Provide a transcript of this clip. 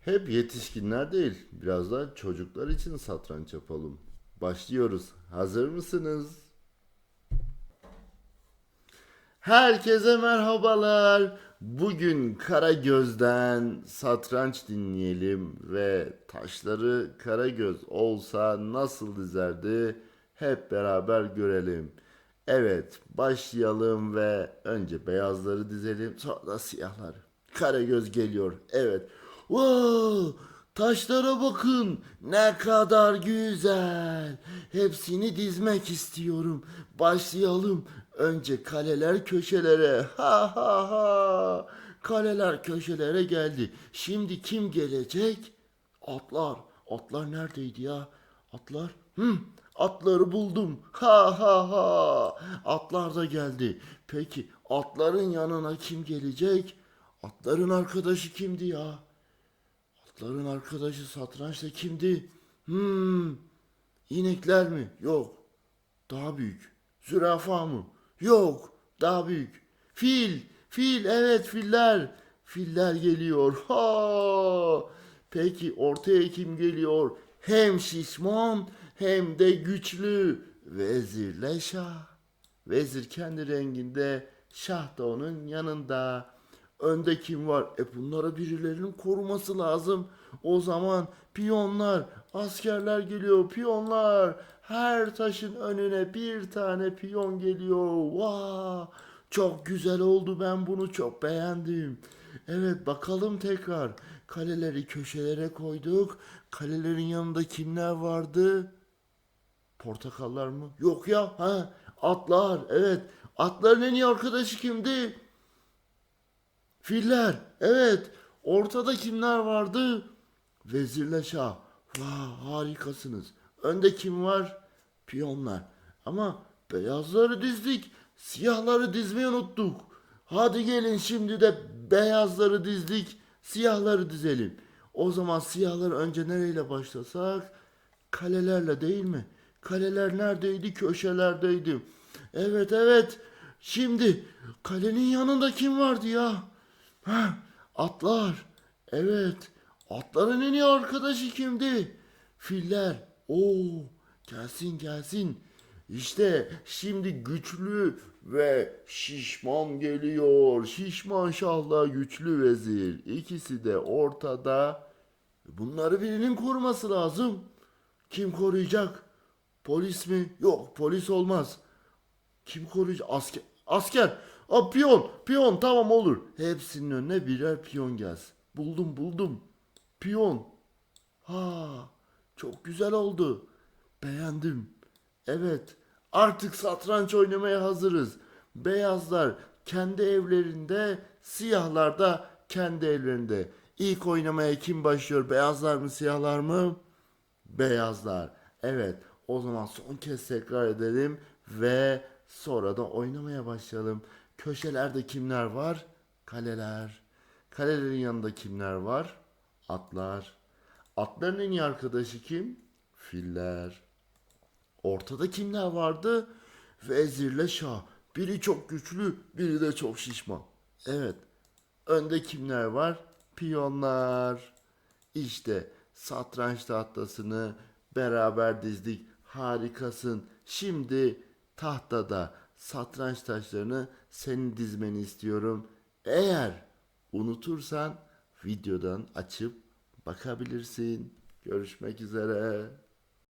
Hep yetişkinler değil, biraz da çocuklar için satranç yapalım. Başlıyoruz. Hazır mısınız? Herkese merhabalar. Bugün Karagöz'den satranç dinleyelim ve taşları Karagöz olsa nasıl dizerdi hep beraber görelim. Evet, başlayalım ve önce beyazları dizelim, sonra da siyahları. Karagöz geliyor. Evet. Wow! Taşlara bakın. Ne kadar güzel. Hepsini dizmek istiyorum. Başlayalım. Önce kaleler köşelere. Ha ha ha. Kaleler köşelere geldi. Şimdi kim gelecek? Atlar. Atlar neredeydi ya? Atlar. Hı, atları buldum. Ha ha ha. Atlar da geldi. Peki atların yanına kim gelecek? Atların arkadaşı kimdi ya? Atların arkadaşı satrançta kimdi? Hmm. İnekler mi? Yok. Daha büyük. Zürafa mı? Yok. Daha büyük. Fil. Fil. Evet filler. Filler geliyor. Ha. Peki ortaya kim geliyor? Hem şişman hem de güçlü. Vezirle şah. Vezir kendi renginde. Şah da onun yanında. Önde kim var? E bunlara birilerinin koruması lazım. O zaman piyonlar, askerler geliyor, piyonlar. Her taşın önüne bir tane piyon geliyor. Vaa! Çok güzel oldu ben bunu çok beğendim. Evet bakalım tekrar. Kaleleri köşelere koyduk. Kalelerin yanında kimler vardı? Portakallar mı? Yok ya. Ha, atlar. Evet. Atların en iyi arkadaşı kimdi? Filler. Evet. Ortada kimler vardı? Vezirle Şah. Vah harikasınız. Önde kim var? Piyonlar. Ama beyazları dizdik. Siyahları dizmeyi unuttuk. Hadi gelin şimdi de beyazları dizdik. Siyahları dizelim. O zaman siyahları önce nereyle başlasak? Kalelerle değil mi? Kaleler neredeydi? Köşelerdeydi. Evet evet. Şimdi kalenin yanında kim vardı ya? Atlar. Evet. Atların en iyi arkadaşı kimdi? Filler. Oo, gelsin gelsin. İşte şimdi güçlü ve şişman geliyor. Şişman şahla güçlü vezir. İkisi de ortada. Bunları birinin koruması lazım. Kim koruyacak? Polis mi? Yok polis olmaz. Kim koruyacak? Asker. Asker. Aa, piyon. Piyon tamam olur. Hepsinin önüne birer piyon gelsin. Buldum buldum. Piyon. Ha, çok güzel oldu. Beğendim. Evet. Artık satranç oynamaya hazırız. Beyazlar kendi evlerinde, siyahlar da kendi evlerinde. İlk oynamaya kim başlıyor? Beyazlar mı, siyahlar mı? Beyazlar. Evet. O zaman son kez tekrar edelim ve sonra da oynamaya başlayalım. Köşelerde kimler var? Kaleler. Kalelerin yanında kimler var? Atlar. Atların en iyi arkadaşı kim? Filler. Ortada kimler vardı? Vezirle Şah. Biri çok güçlü, biri de çok şişman. Evet. Önde kimler var? Piyonlar. İşte satranç tahtasını beraber dizdik. Harikasın. Şimdi tahtada satranç taşlarını senin dizmeni istiyorum. Eğer unutursan videodan açıp bakabilirsin. Görüşmek üzere.